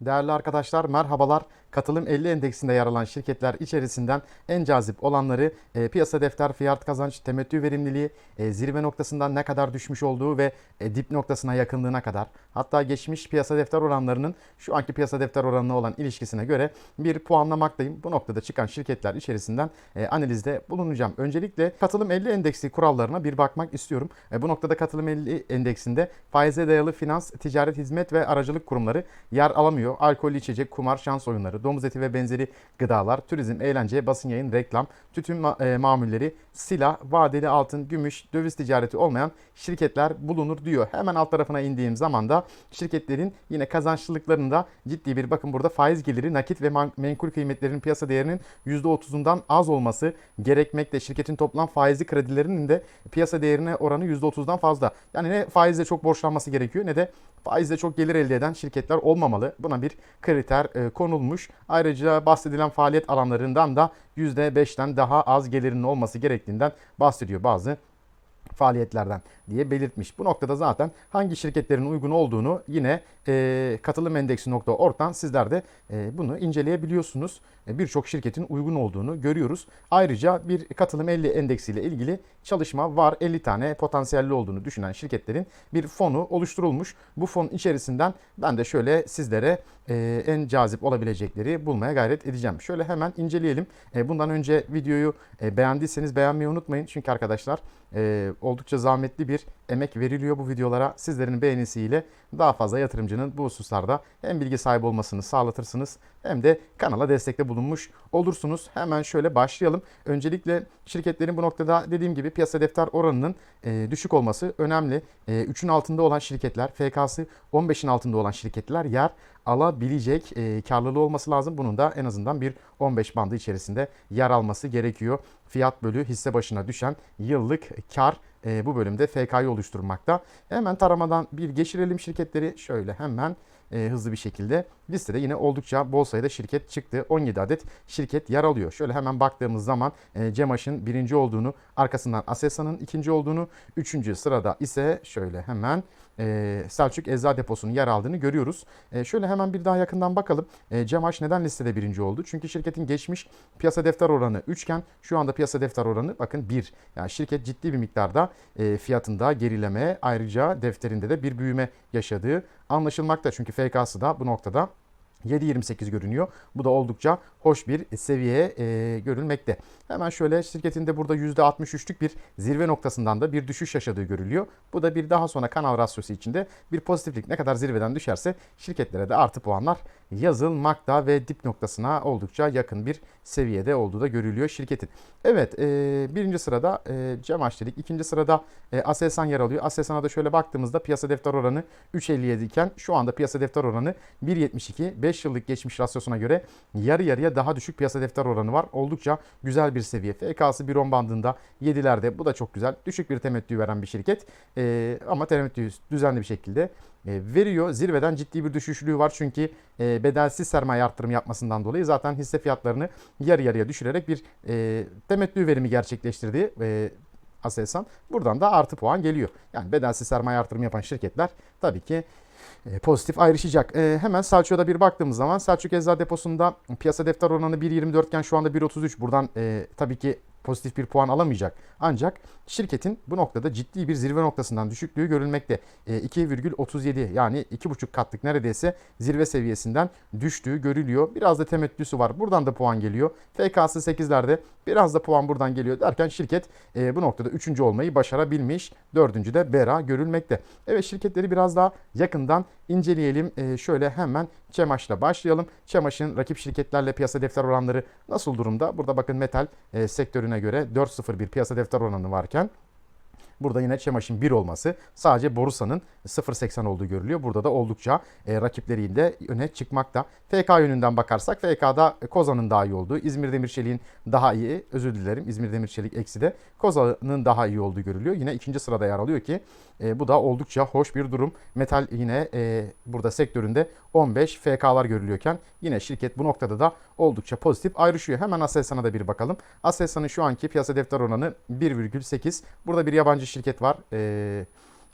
Değerli arkadaşlar merhabalar. Katılım 50 endeksinde yer alan şirketler içerisinden en cazip olanları e, piyasa defter fiyat kazanç, temettü verimliliği, e, zirve noktasından ne kadar düşmüş olduğu ve e, dip noktasına yakınlığına kadar hatta geçmiş piyasa defter oranlarının şu anki piyasa defter oranına olan ilişkisine göre bir puanlamaktayım. Bu noktada çıkan şirketler içerisinden e, analizde bulunacağım. Öncelikle katılım 50 endeksi kurallarına bir bakmak istiyorum. E, bu noktada katılım 50 endeksinde faize dayalı finans, ticaret, hizmet ve aracılık kurumları yer alamıyor. Alkollü içecek, kumar, şans oyunları, domuz eti ve benzeri gıdalar, turizm, eğlence, basın yayın, reklam, tütün ma- e, mamulleri, silah, vadeli altın, gümüş, döviz ticareti olmayan şirketler bulunur diyor. Hemen alt tarafına indiğim zaman da şirketlerin yine kazançlılıklarında ciddi bir bakın burada faiz geliri, nakit ve menkul kıymetlerin piyasa değerinin %30'undan az olması gerekmekte. Şirketin toplam faizli kredilerinin de piyasa değerine oranı %30'dan fazla. Yani ne faizle çok borçlanması gerekiyor ne de faizle çok gelir elde eden şirketler olmamalı. Buna bir kriter e, konulmuş. Ayrıca bahsedilen faaliyet alanlarından da %5'ten daha az gelirinin olması gerektiğinden bahsediyor bazı faaliyetlerden diye belirtmiş. Bu noktada zaten hangi şirketlerin uygun olduğunu yine e, katılımendeksi.org'dan sizler de e, bunu inceleyebiliyorsunuz. E, Birçok şirketin uygun olduğunu görüyoruz. Ayrıca bir katılım 50 endeksiyle ilgili çalışma var. 50 tane potansiyelli olduğunu düşünen şirketlerin bir fonu oluşturulmuş. Bu fon içerisinden ben de şöyle sizlere e, en cazip olabilecekleri bulmaya gayret edeceğim. Şöyle hemen inceleyelim. E, bundan önce videoyu e, beğendiyseniz beğenmeyi unutmayın. Çünkü arkadaşlar e, oldukça zahmetli bir emek veriliyor bu videolara. Sizlerin beğenisiyle daha fazla yatırımcının bu hususlarda hem bilgi sahibi olmasını sağlatırsınız hem de kanala destekte bulunmuş olursunuz. Hemen şöyle başlayalım. Öncelikle şirketlerin bu noktada dediğim gibi piyasa defter oranının e, düşük olması önemli. E, 3'ün altında olan şirketler, FK'sı 15'in altında olan şirketler yer alabilecek e, karlılığı olması lazım. Bunun da en azından bir 15 bandı içerisinde yer alması gerekiyor. Fiyat bölü hisse başına düşen yıllık kar e, bu bölümde FK'yı oluşturmakta. Hemen taramadan bir geçirelim şirketleri. Şöyle hemen e, hızlı bir şekilde listede yine oldukça bol sayıda şirket çıktı. 17 adet şirket yer alıyor. Şöyle hemen baktığımız zaman e, Cemaş'ın birinci olduğunu, arkasından Aselsan'ın ikinci olduğunu, üçüncü sırada ise şöyle hemen e, Selçuk Eczacı Deposu'nun yer aldığını görüyoruz. E, şöyle hemen bir daha yakından bakalım. E, Cemaş neden listede birinci oldu? Çünkü şirketin geçmiş piyasa defter oranı 3 iken şu anda piyasa defter oranı bakın 1. Yani şirket ciddi bir miktarda e, fiyatında gerileme ayrıca defterinde de bir büyüme yaşadığı anlaşılmakta. Çünkü FK'sı da bu noktada 7.28 görünüyor. Bu da oldukça hoş bir seviye e, görülmekte. Hemen şöyle şirketin de burada %63'lük bir zirve noktasından da bir düşüş yaşadığı görülüyor. Bu da bir daha sonra kanal rasyosu içinde bir pozitiflik ne kadar zirveden düşerse şirketlere de artı puanlar yazılmakta ve dip noktasına oldukça yakın bir seviyede olduğu da görülüyor şirketin. Evet e, birinci sırada e, Cemaş dedik. İkinci sırada e, Aselsan yer alıyor. Aselsan'a da şöyle baktığımızda piyasa defter oranı 3.57 iken şu anda piyasa defter oranı 1.72. 5 yıllık geçmiş rasyosuna göre yarı yarıya daha düşük piyasa defter oranı var. Oldukça güzel bir seviye. FK'sı 1.10 bandında 7'lerde bu da çok güzel. Düşük bir temettü veren bir şirket e, ama temettü düzenli bir şekilde veriyor. Zirveden ciddi bir düşüşlüğü var çünkü e, bedelsiz sermaye arttırımı yapmasından dolayı zaten hisse fiyatlarını yarı yarıya düşürerek bir e, temettü verimi gerçekleştirdi. E, Aselsan. Buradan da artı puan geliyor. Yani bedelsiz sermaye artırımı yapan şirketler tabii ki e, pozitif ayrışacak. E, hemen Selçuk'a bir baktığımız zaman Selçuk Eczacı Deposu'nda piyasa defter oranı 1.24 iken şu anda 1.33. Buradan e, tabii ki pozitif bir puan alamayacak. Ancak şirketin bu noktada ciddi bir zirve noktasından düşüklüğü görülmekte. E, 2,37 yani 2,5 katlık neredeyse zirve seviyesinden düştüğü görülüyor. Biraz da temettüsü var. Buradan da puan geliyor. FK'sı 8'lerde biraz da puan buradan geliyor derken şirket e, bu noktada 3. olmayı başarabilmiş. 4. de Bera görülmekte. Evet şirketleri biraz daha yakından inceleyelim. E, şöyle hemen Çemaş'la başlayalım. Çemaş'ın rakip şirketlerle piyasa defter oranları nasıl durumda? Burada bakın metal e, sektörüne göre 4.01 piyasa defter oranı varken Burada yine Çemaş'ın 1 olması sadece Borusan'ın 0.80 olduğu görülüyor. Burada da oldukça e, rakiplerinde öne çıkmakta. FK yönünden bakarsak FK'da Kozan'ın daha iyi olduğu, İzmir Demirçelik'in daha iyi, özür dilerim İzmir Demirçelik eksi de Kozan'ın daha iyi olduğu görülüyor. Yine ikinci sırada yer alıyor ki e, bu da oldukça hoş bir durum. Metal yine e, burada sektöründe 15 FK'lar görülüyorken yine şirket bu noktada da oldukça pozitif ayrışıyor. Hemen Aselsan'a da bir bakalım. Aselsan'ın şu anki piyasa defter oranı 1,8. Burada bir yabancı şirket var. E,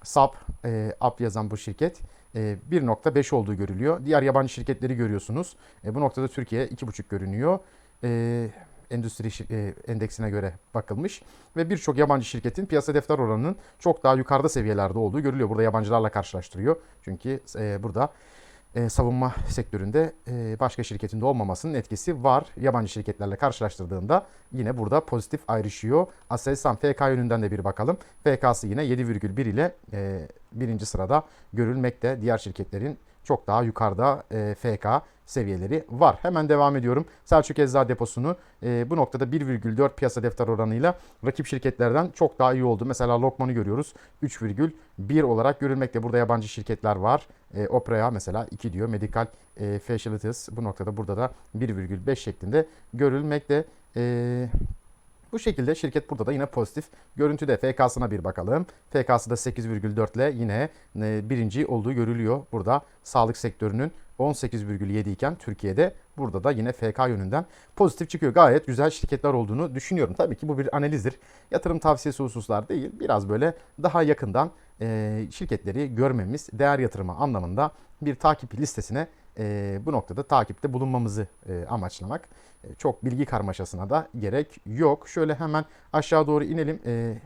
SAP, e, AP yazan bu şirket. e, 1.5 olduğu görülüyor. Diğer yabancı şirketleri görüyorsunuz. E, bu noktada Türkiye 2.5 görünüyor. E, endüstri e, endeksine göre bakılmış ve birçok yabancı şirketin piyasa defter oranının çok daha yukarıda seviyelerde olduğu görülüyor. Burada yabancılarla karşılaştırıyor. Çünkü e, burada e, savunma sektöründe e, başka şirketin de olmamasının etkisi var. Yabancı şirketlerle karşılaştırdığında yine burada pozitif ayrışıyor. Aselsan FK yönünden de bir bakalım. FK'sı yine 7,1 ile e, birinci sırada görülmekte. Diğer şirketlerin çok daha yukarıda e, FK seviyeleri var. Hemen devam ediyorum. Selçuk Eczacı Deposu'nu e, bu noktada 1,4 piyasa defter oranıyla rakip şirketlerden çok daha iyi oldu. Mesela Lokman'ı görüyoruz. 3,1 olarak görülmekte. Burada yabancı şirketler var. E, Oprea mesela 2 diyor. Medical e, Facilities bu noktada burada da 1,5 şeklinde görülmekte. E, bu şekilde şirket burada da yine pozitif. Görüntüde FK'sına bir bakalım. FK'sı da 8,4 ile yine e, birinci olduğu görülüyor. Burada sağlık sektörünün 18,7 iken Türkiye'de burada da yine FK yönünden pozitif çıkıyor. Gayet güzel şirketler olduğunu düşünüyorum. Tabii ki bu bir analizdir. Yatırım tavsiyesi hususlar değil. Biraz böyle daha yakından e, şirketleri görmemiz değer yatırımı anlamında bir takip listesine e, bu noktada takipte bulunmamızı e, amaçlamak. Çok bilgi karmaşasına da gerek yok. Şöyle hemen aşağı doğru inelim. E,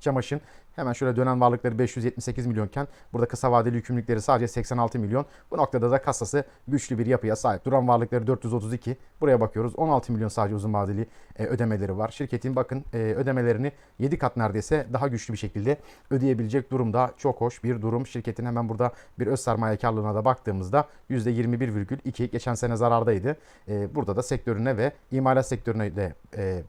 Çamaş'ın hemen şöyle dönen varlıkları 578 milyonken burada kısa vadeli yükümlülükleri sadece 86 milyon. Bu noktada da kasası güçlü bir yapıya sahip. Duran varlıkları 432. Buraya bakıyoruz. 16 milyon sadece uzun vadeli e, ödemeleri var. Şirketin bakın e, ödemelerini 7 kat neredeyse daha güçlü bir şekilde ödeyebilecek durumda. Çok hoş bir durum. Şirketin hemen burada bir öz sermaye karlılığına da baktığımızda %21,2 geçen sene zarardaydı. E, burada da sektörüne ve imalat sektörüne de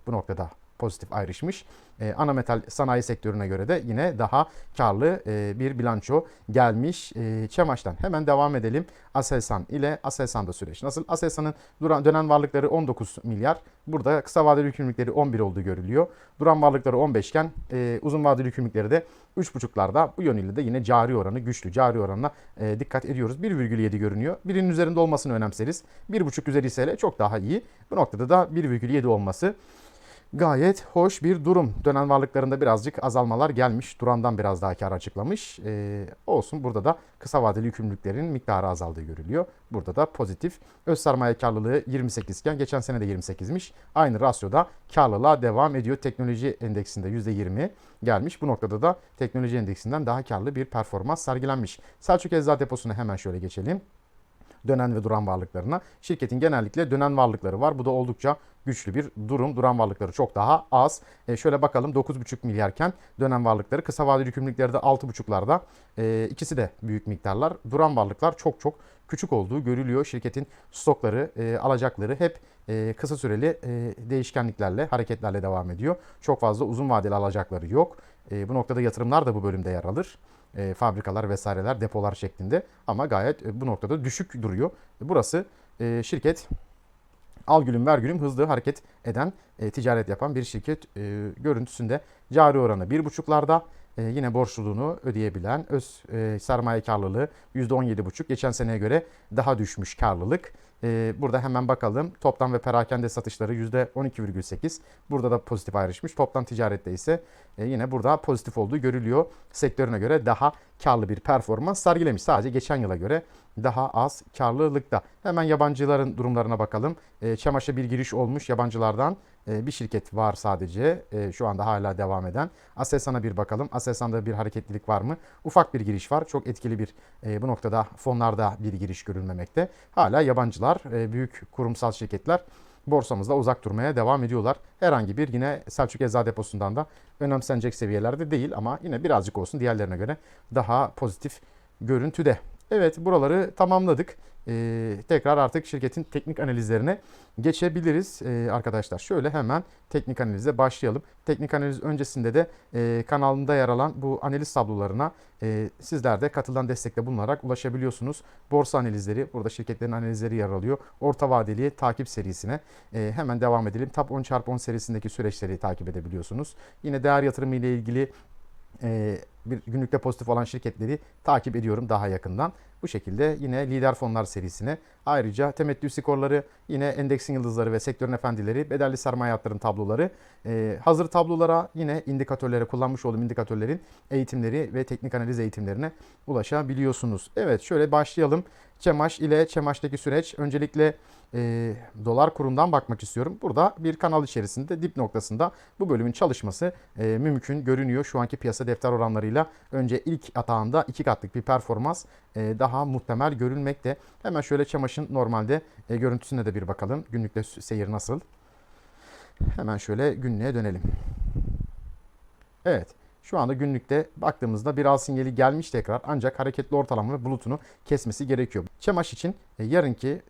bu noktada pozitif ayrışmış. E, ana metal sanayi sektörüne göre de yine daha karlı e, bir bilanço gelmiş. E, Çemaş'tan hemen devam edelim. Aselsan ile Aselsan'da süreç nasıl? Aselsan'ın duran dönen varlıkları 19 milyar. Burada kısa vadeli yükümlülükleri 11 olduğu görülüyor. Duran varlıkları 15 iken e, uzun vadeli yükümlülükleri de 3,5'larda. Bu yönüyle de yine cari oranı güçlü. Cari oranına e, dikkat ediyoruz. 1,7 görünüyor. Birinin üzerinde olmasını önemseriz. 1,5 üzeri ise çok daha iyi. Bu noktada da 1,7 olması Gayet hoş bir durum. Dönen varlıklarında birazcık azalmalar gelmiş. Duran'dan biraz daha kar açıklamış. Ee, olsun burada da kısa vadeli yükümlülüklerin miktarı azaldığı görülüyor. Burada da pozitif. Öz sermaye karlılığı 28 iken geçen sene de 28'miş. Aynı rasyoda karlılığa devam ediyor. Teknoloji endeksinde %20 gelmiş. Bu noktada da teknoloji endeksinden daha karlı bir performans sergilenmiş. Selçuk Eczacı Deposu'na hemen şöyle geçelim dönen ve duran varlıklarına. Şirketin genellikle dönen varlıkları var. Bu da oldukça güçlü bir durum. Duran varlıkları çok daha az. E, şöyle bakalım 9,5 milyarken dönen varlıkları kısa vadeli yükümlülükleri de 6,5'larda. E, ikisi de büyük miktarlar. Duran varlıklar çok çok küçük olduğu görülüyor. Şirketin stokları, e, alacakları hep e, kısa süreli e, değişkenliklerle, hareketlerle devam ediyor. Çok fazla uzun vadeli alacakları yok. E, bu noktada yatırımlar da bu bölümde yer alır e, fabrikalar vesaireler, depolar şeklinde ama gayet e, bu noktada düşük duruyor. Burası e, şirket al gülüm ver gülüm hızlı hareket eden, e, ticaret yapan bir şirket e, görüntüsünde cari oranı 1,5'larda e, yine borçluluğunu ödeyebilen öz e, sermaye karlılığı %17,5 geçen seneye göre daha düşmüş karlılık. E, burada hemen bakalım toptan ve perakende satışları %12,8 burada da pozitif ayrışmış. Toptan ticarette ise e, yine burada pozitif olduğu görülüyor. Sektörüne göre daha karlı bir performans sergilemiş. Sadece geçen yıla göre daha az karlılıkta. Hemen yabancıların durumlarına bakalım. E, Çamaş'a bir giriş olmuş yabancılardan. E, bir şirket var sadece e, şu anda hala devam eden. Aselsan'a bir bakalım. Aselsan'da bir hareketlilik var mı? Ufak bir giriş var. Çok etkili bir e, bu noktada fonlarda bir giriş görülmemekte. Hala yabancılar, e, büyük kurumsal şirketler borsamızda uzak durmaya devam ediyorlar. Herhangi bir yine Selçuk Eczacı Deposu'ndan da önemsenecek seviyelerde değil ama yine birazcık olsun diğerlerine göre daha pozitif görüntüde. Evet buraları tamamladık. Ee, tekrar artık şirketin teknik analizlerine geçebiliriz ee, arkadaşlar. Şöyle hemen teknik analize başlayalım. Teknik analiz öncesinde de e, kanalında yer alan bu analiz tablolarına e, sizler de katılan destekle bulunarak ulaşabiliyorsunuz. Borsa analizleri, burada şirketlerin analizleri yer alıyor. Orta vadeli takip serisine e, hemen devam edelim. Top 10x10 serisindeki süreçleri takip edebiliyorsunuz. Yine değer yatırımı ile ilgili e, bir günlükte pozitif olan şirketleri takip ediyorum daha yakından. Bu şekilde yine lider fonlar serisine ayrıca temettü skorları, yine endeksin yıldızları ve sektörün efendileri, bedelli sermaye yatırım tabloları, e, hazır tablolara yine indikatörlere kullanmış olduğum indikatörlerin eğitimleri ve teknik analiz eğitimlerine ulaşabiliyorsunuz. Evet şöyle başlayalım. Çemaş ile Çemaş'taki süreç öncelikle e, dolar kurundan bakmak istiyorum. Burada bir kanal içerisinde dip noktasında bu bölümün çalışması e, mümkün görünüyor. Şu anki piyasa defter oranlarıyla önce ilk atağında iki katlık bir performans e, daha muhtemel görülmekte. Hemen şöyle Çamaş'ın normalde e, görüntüsüne de bir bakalım. Günlükte seyir nasıl? Hemen şöyle günlüğe dönelim. Evet. Şu anda günlükte baktığımızda bir al sinyali gelmiş tekrar ancak hareketli ortalama ve bulutunu kesmesi gerekiyor. Çemaş için e, yarınki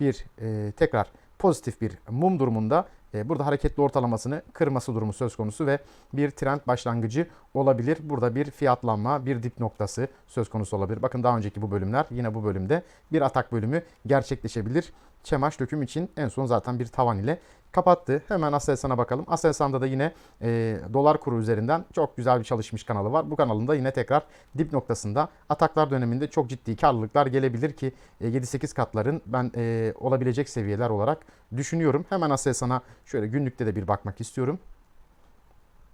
bir tekrar pozitif bir mum durumunda burada hareketli ortalamasını kırması durumu söz konusu ve bir trend başlangıcı olabilir. Burada bir fiyatlanma, bir dip noktası söz konusu olabilir. Bakın daha önceki bu bölümler yine bu bölümde bir atak bölümü gerçekleşebilir. Çemaş döküm için en son zaten bir tavan ile kapattı. Hemen Aselsan'a bakalım. Aselsan'da da yine e, dolar kuru üzerinden çok güzel bir çalışmış kanalı var. Bu kanalında yine tekrar dip noktasında ataklar döneminde çok ciddi karlılıklar gelebilir ki e, 7-8 katların ben e, olabilecek seviyeler olarak düşünüyorum. Hemen Aselsan'a şöyle günlükte de bir bakmak istiyorum.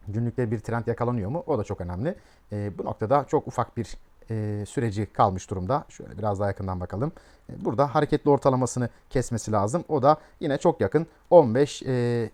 Günlükte bir trend yakalanıyor mu? O da çok önemli. E, bu noktada çok ufak bir e, süreci kalmış durumda. Şöyle biraz daha yakından bakalım. E, burada hareketli ortalamasını kesmesi lazım. O da yine çok yakın 15 e,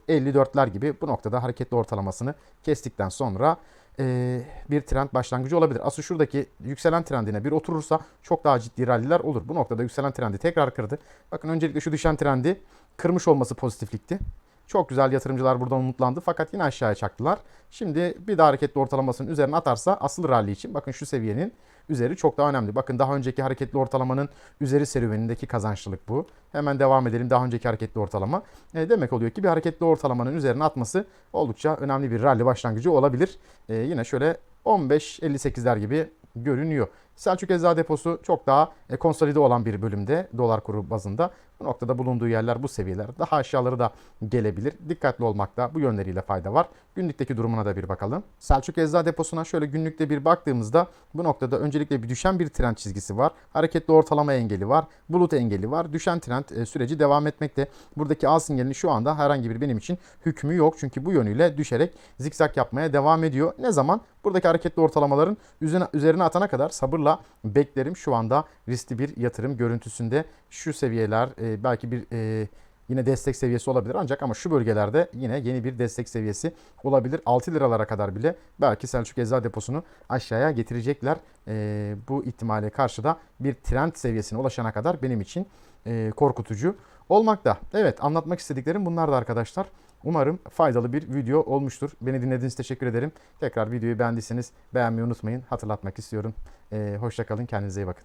54'ler gibi bu noktada hareketli ortalamasını kestikten sonra e, bir trend başlangıcı olabilir. Asıl şuradaki yükselen trendine bir oturursa çok daha ciddi ralliler olur. Bu noktada yükselen trendi tekrar kırdı. Bakın öncelikle şu düşen trendi kırmış olması pozitiflikti. Çok güzel yatırımcılar buradan umutlandı fakat yine aşağıya çaktılar. Şimdi bir daha hareketli ortalamasının üzerine atarsa asıl rally için bakın şu seviyenin üzeri çok daha önemli. Bakın daha önceki hareketli ortalamanın üzeri serüvenindeki kazançlılık bu. Hemen devam edelim daha önceki hareketli ortalama. E, demek oluyor ki bir hareketli ortalamanın üzerine atması oldukça önemli bir rally başlangıcı olabilir. E, yine şöyle 15-58'ler gibi görünüyor. Selçuk Eczacı Deposu çok daha e, konsolide olan bir bölümde dolar kuru bazında. Bu noktada bulunduğu yerler bu seviyeler. Daha aşağıları da gelebilir. Dikkatli olmakta bu yönleriyle fayda var. Günlükteki durumuna da bir bakalım. Selçuk Eczacı Deposu'na şöyle günlükte bir baktığımızda bu noktada öncelikle bir düşen bir trend çizgisi var. Hareketli ortalama engeli var. Bulut engeli var. Düşen trend e, süreci devam etmekte. Buradaki al sinyalinin şu anda herhangi bir benim için hükmü yok. Çünkü bu yönüyle düşerek zikzak yapmaya devam ediyor. Ne zaman? Buradaki hareketli ortalamaların üzerine, üzerine atana kadar sabırla beklerim. Şu anda riskli bir yatırım görüntüsünde şu seviyeler e, belki bir e, yine destek seviyesi olabilir ancak ama şu bölgelerde yine yeni bir destek seviyesi olabilir. 6 liralara kadar bile belki Selçuk Eczacı Deposu'nu aşağıya getirecekler. E, bu ihtimale karşı da bir trend seviyesine ulaşana kadar benim için e, korkutucu olmakta. Evet anlatmak istediklerim bunlar da arkadaşlar. Umarım faydalı bir video olmuştur. Beni dinlediğiniz teşekkür ederim. Tekrar videoyu beğendiyseniz beğenmeyi unutmayın. Hatırlatmak istiyorum. Ee, hoşçakalın. Kendinize iyi bakın.